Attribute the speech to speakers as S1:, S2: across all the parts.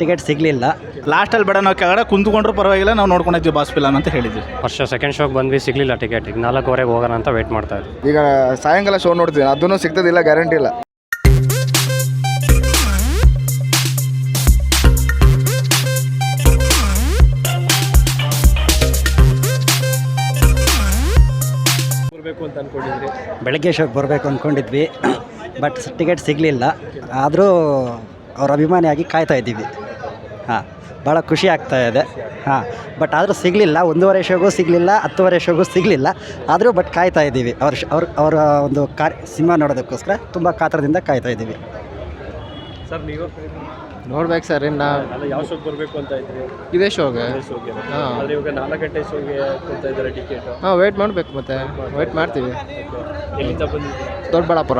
S1: Ticket ಸಿಗಲಿಲ್ಲ.
S2: ಲಾಸ್ಟಲ್ಲಿ ಬೇಡ ನಾವು ಕೆಳಗಡೆ ಕುಂತ್ಕೊಂಡ್ರು ಪರವಾಗಿಲ್ಲ ನಾವು ನೋಡ್ಕೊಂಡಿದ್ವಿ ಬಾಸ್ ಫಿಲಮ್ ಅಂತ ಹೇಳಿದ್ವಿ.
S3: ವರ್ಷ ಸೆಕೆಂಡ್ ಶೋಗೆ ಬಂದ್ವಿ ಸಿಗಲಿಲ್ಲ ಟಿಕೆಟ್. ಈಗ ನಾಲ್ಕುವರೆಗೆ ಹೋಗೋಣ ಅಂತ ವೇಟ್ ಮಾಡ್ತಾ ಇದ್ವಿ.
S4: ಈಗ ಸಾಯಂಕಾಲ ಶೋ ನೋಡ್ತೀವಿ ಅದನ್ನು ಸಿಗ್ತದಿಲ್ಲ ಗ್ಯಾರಂಟಿ ಇಲ್ಲ.
S1: ಬೆಳಗ್ಗೆ ಶೋಗೆ ಬರಬೇಕು ಅಂದ್ಕೊಂಡಿದ್ವಿ ಬಟ್ ಟಿಕೆಟ್ ಸಿಗಲಿಲ್ಲ. ಆದರೂ ಅವ್ರ ಅಭಿಮಾನಿಯಾಗಿ ಕಾಯ್ತಾ ಇದ್ದೀವಿ. ಹಾಂ ಭಾಳ ಖುಷಿ ಆಗ್ತಾ ಇದೆ. ಹಾಂ ಬಟ್ ಆದರೂ ಸಿಗಲಿಲ್ಲ. ಒಂದೂವರೆ ಶೋಗೂ ಸಿಗಲಿಲ್ಲ ಹತ್ತುವರೆ ಶೋಗೂ ಸಿಗಲಿಲ್ಲ. ಆದರೂ ಬಟ್ ಕಾಯ್ತಾ ಇದ್ದೀವಿ. ಅವ್ರ ಶ- ಅವ್ರ ಅವರ ಒಂದು ಕಾರ್ ಸಿನಿಮಾ ನೋಡೋದಕ್ಕೋಸ್ಕರ ತುಂಬ ಕಾತರದಿಂದ ಕಾಯ್ತಾ ಇದ್ದೀವಿ.
S5: ಸರ್ ನೋಡ್ಬೇಕು ಸರ್ ಇನ್ನು.
S6: ಯಾವ ಶೋಗೆ ಬರಬೇಕು ಅಂತ ಇದ್ರಿ?
S5: ಇದೇ ಶೋಗೆ ಹಾಂ.
S6: ಆದರೆ ಇವಾಗ ನಾಲ್ಕು ಗಂಟೆ ಶೋಗೆ ಕೊಡ್ತಾ ಇದ್ದಾರೆ ಟಿಕೆಟ್.
S5: ಹಾಂ ವೆಯ್ಟ್ ಮಾಡಬೇಕು ಮತ್ತೆ. ವೆಯ್ಟ್ ಮಾಡ್ತೀವಿ.
S6: ಎಲ್ಲಿಂದ
S5: ದೊಡ್ಡಬಳ್ಳಾಪುರ.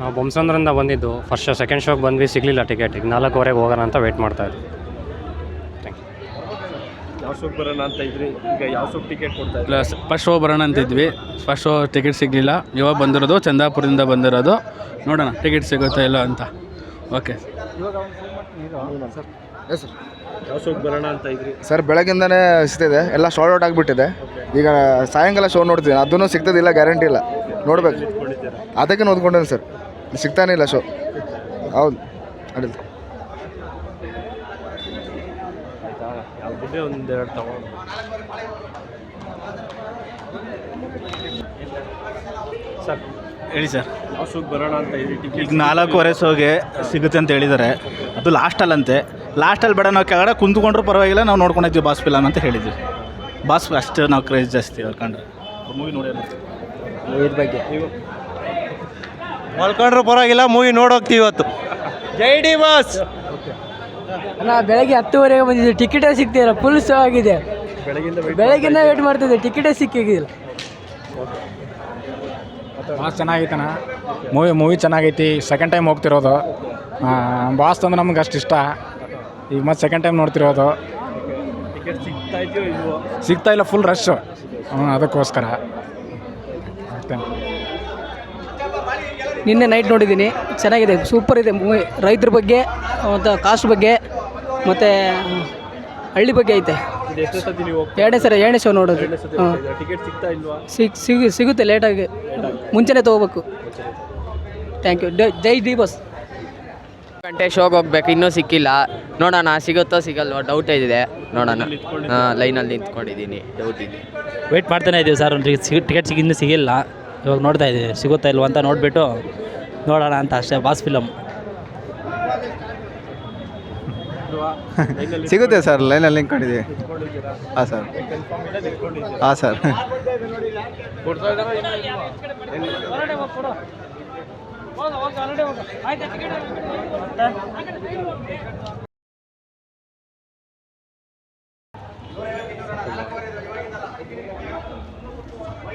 S3: ನಾವು ಬೊಮ್ಸಂದ್ರಿಂದ ಬಂದಿದ್ದು ಫಸ್ಟ್ ಸೆಕೆಂಡ್ ಶೋಗೆ ಬಂದ್ವಿ ಸಿಗಲಿಲ್ಲ ಟಿಕೆಟ್ ಈಗ ನಾಲ್ಕುವರೆಗೆ ಹೋಗೋಣ ಅಂತ ವೆಯ್ಟ್ ಮಾಡ್ತಾ ಇದ್ವಿ.
S6: ಯಾವ ಶೋಗೆ ಬರೋಣ ಅಂತ ಇದ್ರಿ? ಈಗ ಯಾವ ಶೋಗೆ ಟಿಕೆಟ್ ಕೊಡ್ತಾ
S7: ಇಲ್ಲ ಫಸ್ಟ್ ಶೋ ಬರೋಣ ಅಂತ ಇದ್ವಿ. ಫಸ್ಟ್ ಶೋ ಟಿಕೆಟ್ ಸಿಗಲಿಲ್ಲ. ಇವಾಗ ಬಂದಿರೋದು ಚಂದಾಪುರದಿಂದ ಬಂದಿರೋದು. ನೋಡೋಣ ಟಿಕೆಟ್ ಸಿಗುತ್ತಾ ಇಲ್ಲ ಅಂತ. ಓಕೆ
S4: ಎಸ್ ಸರ್
S6: ಯಾವ ಶೋಗೆ ಬರೋಣ ಅಂತ ಇದ್ರಿ?
S4: ಸರ್ ಬೆಳಗಿಂದನೇ ಸಿಗ್ತಿದೆ. ಎಲ್ಲ ಶಾರ್ಟ್ ಔಟ್ ಆಗಿಬಿಟ್ಟಿದೆ. ಈಗ ಸಾಯಂಕಾಲ ಶೋ ನೋಡ್ತೀನಿ. ಅದನ್ನು ಸಿಗ್ತದಿಲ್ಲ ಗ್ಯಾರಂಟಿ ಇಲ್ಲ. ನೋಡ್ಬೇಕು. ಅದಕ್ಕೆ ನೋಡ್ಕೊಂಡೇನೆ ಸರ್ ಸಿಗ್ತಾನೆ ಇಲ್ಲ ಶೋ ಹೌದು ಅಡಿಲ್
S6: ಯಾವುದೇ ಒಂದೆರಡು ತಗೊಂಡು ಸರ್.
S2: ಹೇಳಿ ಸರ್
S6: ಶೋಗೆ ಬರೋಣ ಅಂತ
S2: ಈಗ ನಾಲ್ಕೂವರೆ ಶೋಗೆ ಸಿಗುತ್ತೆ ಅಂತ ಹೇಳಿದ್ದಾರೆ. ಅದು ಲಾಸ್ಟಲ್ಲಂತೆ ಲಾಸ್ಟಲ್ಲಿ ಬೇಡ ನಾವು ಕೆಳಗಡೆ ಕುಂತ್ಕೊಂಡ್ರು ಪರವಾಗಿಲ್ಲ ನಾವು ನೋಡ್ಕೊಂಡಿದ್ವಿ ಬಾಸ್ ಫಿಲಮ್ ಅಂತ ಹೇಳಿದ್ವಿ ಬಾಸ್ ಅಷ್ಟು ನಾವು ಕ್ರೇಜ್ ಜಾಸ್ತಿ ಹೇಳ್ಕೊಂಡ್ರೆ ಕಂಡ್ರೆ. ಮೂವಿ ನೋಡಿ
S1: ಇದ್ರ ಬಗ್ಗೆ.
S8: ಮಲ್ಕೊಂಡ್ರು ಪರವಾಗಿಲ್ಲ ಮೂವಿ ನೋಡೋಗ್ತೀವಿ ಇವತ್ತು. Jai D boss.
S9: ಅಲ್ಲ ಬೆಳಗ್ಗೆ ಹತ್ತುವರೆಗೆ ಬಂದಿದ್ದೆ ಟಿಕೆಟೇ ಸಿಗ್ತಿಲ್ಲ ಫುಲ್ ಶೋ ಆಗಿದೆ. ಬೆಳಗ್ಗಿಂದ ವೇಟ್ ಮಾಡ್ತಿದ್ದೆ ಟಿಕೆಟೇ ಸಿಕ್ಕಿಲ್ಲ
S10: ಬಾಸ್ ಚೆನ್ನಾಗೈತನ ಮೂವಿ ಮೂವಿ ಚೆನ್ನಾಗೈತಿ. ಸೆಕೆಂಡ್ ಟೈಮ್ ಹೋಗ್ತಿರೋದು. ಬಾಸ್ ಅಂದ್ರೆ ನಮ್ಗೆ ಅಷ್ಟು ಇಷ್ಟ. ಈಗ ಮತ್ತೆ ಸೆಕೆಂಡ್ ಟೈಮ್ ನೋಡ್ತಿರೋದು.
S6: ಟಿಕೆಟ್ ಸಿಗ್ತಾ ಇದೆಯೋ
S10: ಸಿಗ್ತಾ ಇಲ್ಲ ಫುಲ್ ರಶ್ಶು ಹ್ಞೂ ಅದಕ್ಕೋಸ್ಕರ.
S9: ನಿನ್ನೆ ನೈಟ್ ನೋಡಿದ್ದೀನಿ. ಚೆನ್ನಾಗಿದೆ. ಸೂಪರ್ ಇದೆ ಮೂವಿ ರೈತರ ಬಗ್ಗೆ ಮತ್ತು ಕಾಸ್ಟ್ ಬಗ್ಗೆ ಮತ್ತು ಹಳ್ಳಿ ಬಗ್ಗೆ ಐತೆ.
S6: ಇದು ಎಷ್ಟೇ ಸತಿ ನೀವು ಹೋಗ್ತಾ
S9: ಎರಡನೇ ಸರಿ ಎರಡನೇ ಶೋ ನೋಡೋದು. ಹಾಂ.
S6: ಟಿಕೆಟ್ ಸಿಗ್ತಾ ಇಲ್ವಾ?
S9: ಸಿಗ್ ಸಿಗು ಸಿಗುತ್ತೆ ಲೇಟಾಗಿ ಮುಂಚೆನೇ ತೊಗೋಬೇಕು. Thank you Jai D boss
S5: ಗಂಟೆ ಶೋಗೆ ಹೋಗ್ಬೇಕು. ಇನ್ನೂ ಸಿಕ್ಕಿಲ್ಲ. ನೋಡೋಣ ಸಿಗುತ್ತೋ ಸಿಗಲ್ವೋ ಡೌಟ್ ಇದೆ. ನೋಡೋಣ. ಹಾಂ ಲೈನಲ್ಲಿ ನಿಂತ್ಕೊಂಡಿದ್ದೀನಿ. ಡೌಟ್ ಇದೆ.
S8: ವೆಯ್ಟ್ ಮಾಡ್ತಾನೆ ಇದ್ದೀವಿ ಸರ್. ಟಿಕೆಟ್ ಸಿಗಿ ಇನ್ನೂ ಸಿಗಿಲ್ಲ. ಇವಾಗ ನೋಡ್ತಾ ಇದ್ದೀವಿ. ಸಿಗುತ್ತಾ ಇಲ್ವ ಅಂತ ನೋಡಿಬಿಟ್ಟು ನೋಡೋಣ ಅಂತ ಅಷ್ಟೇ ಬಾಸ್ ಫಿಲಮ್
S4: ಸಿಗುತ್ತೆ ಸರ್ ಲೈನಲ್ಲಿ ಲಿಂಕ್ ನಿಂತ್ಕೊಂಡಿದ್ದೀವಿ ಹಾಂ ಸರ್. ಹಾಂ ಸರ್.